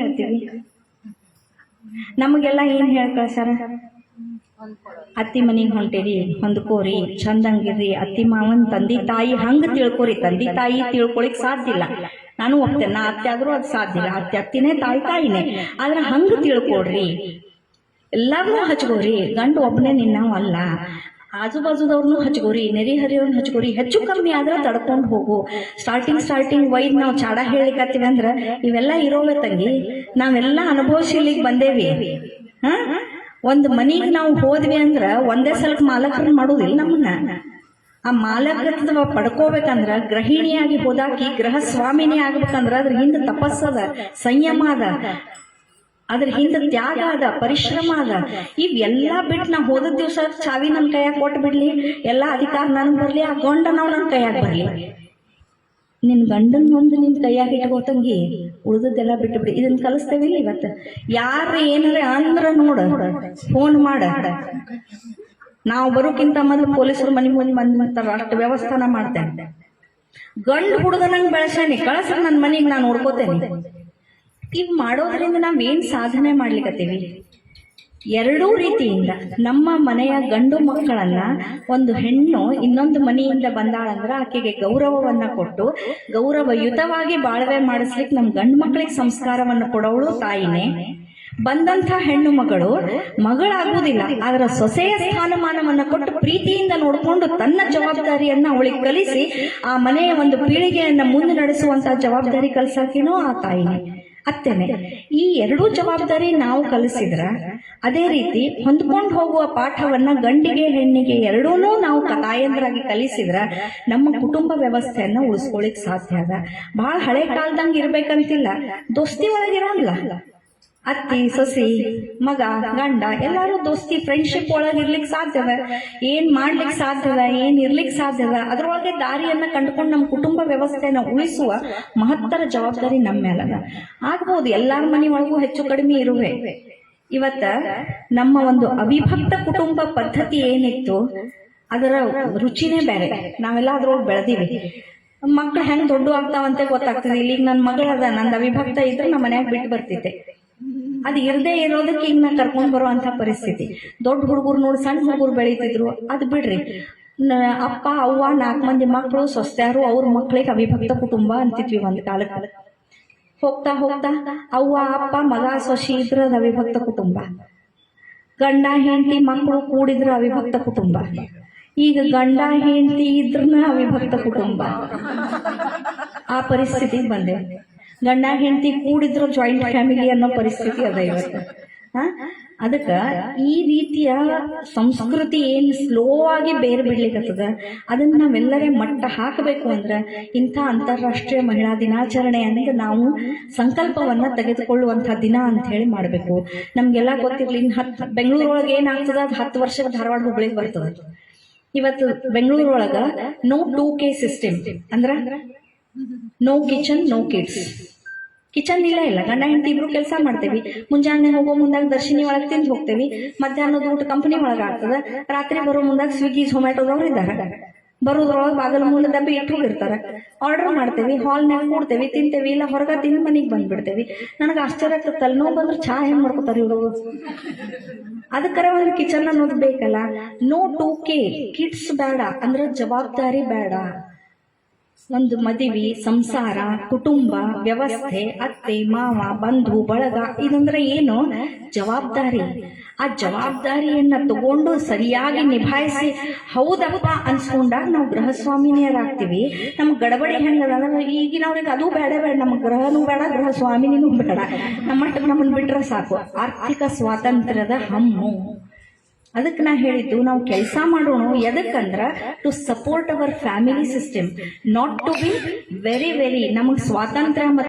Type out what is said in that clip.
ಹೇಳ್ತೀವಿ. ನಮಗೆಲ್ಲ ಏನ್ ಹೇಳಿ ಕಳ್ಸಾರ ಅತ್ತಿ ಮನಿಗೆ ಹೊಂಟಿರಿ, ಹೊಂದ್ಕೋರಿ ಚಂದಂಗಿರಿ ಅತ್ತಿ ಮಾವನ್ ತಂದಿ ತಾಯಿ ಹಂಗ ತಿಳ್ಕೊರಿ, ತಂದಿ ತಾಯಿ ತಿಳ್ಕೊಳಿಕ್ ಸಾಧ್ಯ ಇಲ್ಲ. ನಾನು ಒಪ್ತೇನೆ, ನಾ ಅತ್ತೆ ಆದ್ರೂ ಅದು ಸಾಧ್ಯ ಇಲ್ಲ. ಅತ್ತೆ ಅತ್ತಿನೇ, ತಾಯಿ ತಾಯಿನೇ. ಆದ್ರೆ ಹಂಗ ತಿಳ್ಕೊಡ್ರಿ ಎಲ್ಲಾರ್ನು ಹಚ್ಕೋರಿ ಗಂಡು ಒಬ್ಬನೇ ನಿನ್ನವ ಅಲ್ಲ ಆಜು ಬಾಜುದವ್ರನ್ನೂ ಹಚ್ಕೋರಿ ನೆರೆ ಹರಿಯವ್ರನ್ನ ಹಚ್ಕೋರಿ, ಹೆಚ್ಚು ಕಮ್ಮಿ ಆದ್ರೆ ತಡ್ಕೊಂಡು ಹೋಗು. ಸ್ಟಾರ್ಟಿಂಗ್ ಸ್ಟಾರ್ಟಿಂಗ್ ವೈದ್ ನಾವು ಚಾಡ ಹೇಳಿಕತ್ತೀವಿ ಅಂದ್ರೆ ಇವೆಲ್ಲ ಇರೋವೆ ತಂಗಿ, ನಾವೆಲ್ಲ ಅನುಭವಿಸಲಿಕ್ಕೆ ಬಂದೇವಿ. ಹಾ? ಒಂದು ಮನಿಗೆ ನಾವು ಹೋದ್ವಿ ಅಂದ್ರೆ ಒಂದೇ ಸಲಕ್ಕೆ ಮಾಲಕರನ್ನ ಮಾಡೋದಿಲ್ಲ ನಮ್ಮನ್ನ ಆ ಮಾಲಕತ್ವ ಪಡ್ಕೋಬೇಕಂದ್ರ ಗೃಹಿಣಿಯಾಗಿ ಹೋದಾಕಿ ಗೃಹ ಸ್ವಾಮಿನಿ ಆಗ್ಬೇಕಂದ್ರ ಅದ್ರ ಹಿಂದೆ ತಪಸ್ಸದ, ಸಂಯಮ ಅದ. ಅದ್ರ ಹಿಂದೆ ತ್ಯಾಗ ಅದ ಪರಿಶ್ರಮ ಅದ ಇವೆಲ್ಲ ಬಿಟ್ಟು ನಾ ಹೋದ ದಿವಸ ಚಾವಿ ನನ್ನ ಕೈಯಾಗ ಕೊಟ್ಟು ಬಿಡ್ಲಿ ಎಲ್ಲ ಅಧಿಕಾರ ನನ್ ಬರ್ಲಿ ಆ ಗಂಡ ನಾವು ನನ್ನ ಕೈಯಾಗ ಬರ್ಲಿ. ನಿನ್ ಗಂಡನ್ ಒಂದು ನಿನ್ ಕೈಯಾಗ ಇಟ್ಕೋತಂಗಿ ಉಳ್ದದೆಲ್ಲ ಬಿಟ್ಟು ಬಿಡಿ ಇದನ್ನ ಕಲಿಸ್ತೇವಿಲ್ಲ ಇವತ್ತು. ಯಾರ ಏನಾರ ಅಂದ್ರ ನೋಡ ಫೋನ್ ಮಾಡ. ನಾವು ಬರೋಕ್ಕಿಂತ ಮೊದಲು ಪೊಲೀಸರು ಮನೆ ಮುಂದೆ ಬಂದ್ಬಿಡ್ತಾರ ಅಷ್ಟು ವ್ಯವಸ್ಥಾನ ಮಾಡ್ತೇನೆ. ಗಂಡು ಹುಡುಗ ನಂಗೆ ಬೆಳೆಸಾನಿ ಕಳಸ್ರ ನನ್ನ ಮನೆಗೆ ನಾನು ನೋಡ್ಕೋತೇನೆ. ಇವ್ ಮಾಡೋದ್ರಿಂದ ನಾವು ಏನು ಸಾಧನೆ ಮಾಡ್ಲಿಕತ್ತೀವಿ? ಎರಡೂ ರೀತಿಯಿಂದ ನಮ್ಮ ಮನೆಯ ಗಂಡು ಮಕ್ಕಳನ್ನ ಒಂದು ಹೆಣ್ಣು ಇನ್ನೊಂದು ಮನೆಯಿಂದ ಬಂದಾಳಂದ್ರೆ ಆಕೆಗೆ ಗೌರವವನ್ನ ಕೊಟ್ಟು ಗೌರವಯುತವಾಗಿ ಬಾಳ್ವೆ ಮಾಡಿಸ್ಲಿಕ್ಕೆ ನಮ್ಮ ಗಂಡು ಮಕ್ಕಳಿಗೆ ಸಂಸ್ಕಾರವನ್ನು ಕೊಡೋಳು ತಾಯಿನೇ. ಬಂದಂಥ ಹೆಣ್ಣು ಮಗಳು ಮಗಳಾಗುವುದಿಲ್ಲ ಅದರ ಸೊಸೆಯ ಸ್ಥಾನಮಾನವನ್ನ ಕೊಟ್ಟು ಪ್ರೀತಿಯಿಂದ ನೋಡಿಕೊಂಡು ತನ್ನ ಜವಾಬ್ದಾರಿಯನ್ನ ಅವಳಿಗೆ ಕಲಿಸಿ ಆ ಮನೆಯ ಒಂದು ಪೀಳಿಗೆಯನ್ನ ಮುಂದೆ ನಡೆಸುವಂತ ಜವಾಬ್ದಾರಿ ಕಲಿಸಕೇನೋ ಆ ತಾಯಿನೇ. ಅತ್ತೇನೆ ಈ ಎರಡೂ ಜವಾಬ್ದಾರಿ ನಾವು ಕಲಿಸಿದ್ರ ಅದೇ ರೀತಿ ಹೊಂದ್ಕೊಂಡು ಹೋಗುವ ಪಾಠವನ್ನ ಗಂಡಿಗೆ ಹೆಣ್ಣಿಗೆ ಎರಡೂ ನಾವು ತಾಯಂದ್ರಾಗಿ ಕಲಿಸಿದ್ರ ನಮ್ಮ ಕುಟುಂಬ ವ್ಯವಸ್ಥೆಯನ್ನ ಉಳಿಸ್ಕೊಳಿಕ್ ಸಾಧ್ಯ ಅದ. ಬಹಳ ಹಳೆ ಕಾಲದಂಗ ಇರ್ಬೇಕಂತಿಲ್ಲ. ದೋಸ್ತಿ ಒಳಗಿರೋಲ್ಲ ಅತ್ತಿ, ಸೊಸಿ, ಮಗ, ಗಂಡ, ಎಲ್ಲಾರು ದೋಸ್ತಿ ಫ್ರೆಂಡ್ಶಿಪ್ ಒಳಗೆ ಇರ್ಲಿಕ್ಕೆ ಸಾಧ್ಯವ. ಏನ್ ಮಾಡ್ಲಿಕ್ಕೆ ಸಾಧ್ಯವ, ಏನ್ ಇರ್ಲಿಕ್ಕೆ ಸಾಧ್ಯವ? ಅದ್ರೊಳಗೆ ದಾರಿಯನ್ನ ಕಂಡುಕೊಂಡು ನಮ್ಮ ಕುಟುಂಬ ವ್ಯವಸ್ಥೆಯನ್ನ ಉಳಿಸುವ ಮಹತ್ತರ ಜವಾಬ್ದಾರಿ ನಮ್ಮ ಮೇಲದ. ಆಗ್ಬೋದು, ಎಲ್ಲಾರ ಮನೆ ಒಳಗೂ ಹೆಚ್ಚು ಕಡಿಮೆ ಇರುವೆ. ಇವತ್ತ ನಮ್ಮ ಒಂದು ಅವಿಭಕ್ತ ಕುಟುಂಬ ಪದ್ಧತಿ ಏನಿತ್ತು, ಅದರ ರುಚಿನೇ ಬೇರೆ. ನಾವೆಲ್ಲ ಅದ್ರೊಳಗೆ ಬೆಳೆದಿವಿ. ಮಕ್ಳು ಹೆಂಗ್ ದೊಡ್ಡ ಆಗ್ತಾವಂತ ಗೊತ್ತಾಗ್ತದೆ. ಇಲ್ಲಿಗ ನನ್ನ ಮಗಳದ ನಂದು ಅವಿಭಕ್ತ ಇದ್ರೆ ನಮ್ಮ ಮನ್ಯಾಗ ಬಿಟ್ಟು ಬರ್ತಿದ್ದೆ. ಅದು ಇರದೇ ಇರೋದಕ್ಕೆ ನಾ ಕರ್ಕೊಂಡ್ ಬರುವಂತ ಪರಿಸ್ಥಿತಿ. ದೊಡ್ಡ ಹುಡುಗರು ನೋಡಿ ಸಣ್ಣ ಹುಡುಗರು ಬೆಳೀತಿದ್ರು, ಅದು ಬಿಡ್ರಿ. ಅಪ್ಪ, ಅವ್ವ, ನಾಲ್ಕು ಮಂದಿ ಮಕ್ಕಳು ಸೊಸ್ತ್ಯಾರು, ಅವ್ರ ಮಕ್ಳಿಗೆ ಅವಿಭಕ್ತ ಕುಟುಂಬ ಅಂತಿದ್ವಿ ಒಂದ್ ಕಾಲಕ್ಕೆ. ಹೋಗ್ತಾ ಹೋಗ್ತಾ ಅವ್ವ, ಅಪ್ಪ, ಮಗ, ಸೊಸಿ ಇದ್ರ ಅವಿಭಕ್ತ ಕುಟುಂಬ. ಗಂಡ, ಹೆಂಡತಿ ಮಕ್ಕಳು ಕೂಡಿದ್ರ ಅವಿಭಕ್ತ ಕುಟುಂಬ. ಈಗ ಗಂಡ, ಹೆಂಡತಿ ಇದ್ರನ್ನ ಅವಿಭಕ್ತ ಕುಟುಂಬ. ಆ ಪರಿಸ್ಥಿತಿಗೆ ಬಂದೆ. ಗಂಡ ಹೆಂಡತಿ ಕೂಡಿದ್ರು ಜಾಯಿಂಟ್ ಫ್ಯಾಮಿಲಿ ಅನ್ನೋ ಪರಿಸ್ಥಿತಿ ಅದ ಇವತ್ತು. ಅದಕ್ಕೆ ಈ ರೀತಿಯ ಸಂಸ್ಕೃತಿ ಏನು ಸ್ಲೋ ಆಗಿ ಬೇರೆ ಬಿಡ್ಲಿಕ್ಕತ್ತದ ಅದನ್ನ ನಾವೆಲ್ಲರೇ ಮಟ್ಟ ಹಾಕಬೇಕು ಅಂದ್ರೆ ಇಂಥ ಅಂತಾರಾಷ್ಟ್ರೀಯ ಮಹಿಳಾ ದಿನಾಚರಣೆ ಅಂತ ನಾವು ಸಂಕಲ್ಪವನ್ನ ತೆಗೆದುಕೊಳ್ಳುವಂಥ ದಿನ ಅಂತ ಹೇಳಿ ಮಾಡಬೇಕು. ನಮ್ಗೆಲ್ಲ ಗೊತ್ತಿರ್ಲಿ, ಇನ್ ಹತ್ತು ಬೆಂಗಳೂರೊಳಗೆ ಏನಾಗ್ತದ? ಅದು ಹತ್ತು ವರ್ಷ ಧಾರವಾಡ ಹುಬ್ಳಿಗೆ ಬರ್ತದ. ಇವತ್ತು ಬೆಂಗಳೂರೊಳಗೆ ನೋ ಟೂ ಕೆ ಸಿಸ್ಟಮ್ ಅಂದ್ರ no kitchen no kids kitchen ಇಲ್ಲ ಇಲ್ಲ. ಗಂಡ, ಹೆಂಡತಿ ಇಬ್ರು ಕೆಲಸ ಮಾಡ್ತೇವಿ. ಮುಂಜಾನೆ ಹೋಗೋ ಮುಂದಾಗ ದರ್ಶಿನಿ ಒಳಗೆ ತಿಂದು ಹೋಗ್ತೇವಿ. ಮಧ್ಯಾಹ್ನದ ಊಟ ಕಂಪನಿ ಒಳಗೆ ಆಗ್ತದ. ರಾತ್ರಿ ಬರೋ ಮುಂದಾಗ ಸ್ವಿಗ್ಗಿ ಝೊಮ್ಯಾಟೋದವ್ರು ಇದ್ದಾರೆ ಬರೋದ್ರೊಳಗೆ ಬಾಗಲ್ ಮೂಲ ಡಬ್ಬಿ ಇಟ್ಟು ಇರ್ತಾರೆ ಆರ್ಡರ್ ಮಾಡ್ತೇವಿ ಹಾಲ್ನಾಗ ಕೂಡ್ತೇವಿ, ತಿಂತೇವಿ. ಇಲ್ಲ ಹೊರಗ ತಿಂದು ಮನೆಗೆ ಬಂದ್ಬಿಡ್ತೇವಿ. ನನಗೆ ಆಶ್ಚರ್ಯ ಆಗ್ತದೆ ತಲೆನೋವು ಬಂದ್ರೆ ಚಾ ಹೆಂಗ್ ಮಾಡ್ಕೋತಾರೆ ಇವರು? ಅದಕ್ಕರೆ ಒಂದು ಕಿಚನ್ ಅನ್ನೋದು ಬೇಕಲ್ಲ? ನೋ ಟೂ ಕೆ ಕಿಡ್ಸ್ ಬೇಡ. ಅಂದ್ರೆ ಜವಾಬ್ದಾರಿ ಬೇಡ. ಒಂದು ಮದುವೆ, ಸಂಸಾರ, ಕುಟುಂಬ, ವ್ಯವಸ್ಥೆ, ಅತ್ತೆ, ಮಾವ, ಬಂಧು, ಬಳಗ, ಇದಂದ್ರೆ ಏನು? ಜವಾಬ್ದಾರಿ. ಆ ಜವಾಬ್ದಾರಿಯನ್ನ ತಗೊಂಡು ಸರಿಯಾಗಿ ನಿಭಾಯಿಸಿ, ಹೌದಪ್ಪ ಅನ್ಸ್ಕೊಂಡಾಗ ನಾವು ಗೃಹಸ್ವಾಮಿನಿಯರಾಗ್ತೀವಿ. ನಮ್ಗೆ ಗಡಬಡಿ ಹೆಂಗದ ಅಂದ್ರೆ ಈಗಿನವ್ರಿಗೆ ಅದು ಬೇಡ ಬೇಡ. ನಮ್ಮ ಗೃಹನೂ ಬೇಡ ಗೃಹ ಸ್ವಾಮಿನಿನೂ ಬೇಡ. ನಮ್ಮ ನಮ್ಮನ್ನ ಬಿಟ್ರೆ ಸಾಕು. ಆರ್ಥಿಕ ಸ್ವಾತಂತ್ರ್ಯದ ಹಮ್ಮು. ಅದಕ್ಕೆ ನಾ ಹೇಳಿದ್ದು ನಾವು ಕೆಲಸ ಮಾಡೋಣ. ಎದಕ್ಕಂದ್ರ to support our family system not to be very very ನಮಗೆ ಸ್ವಾತಂತ್ರ್ಯ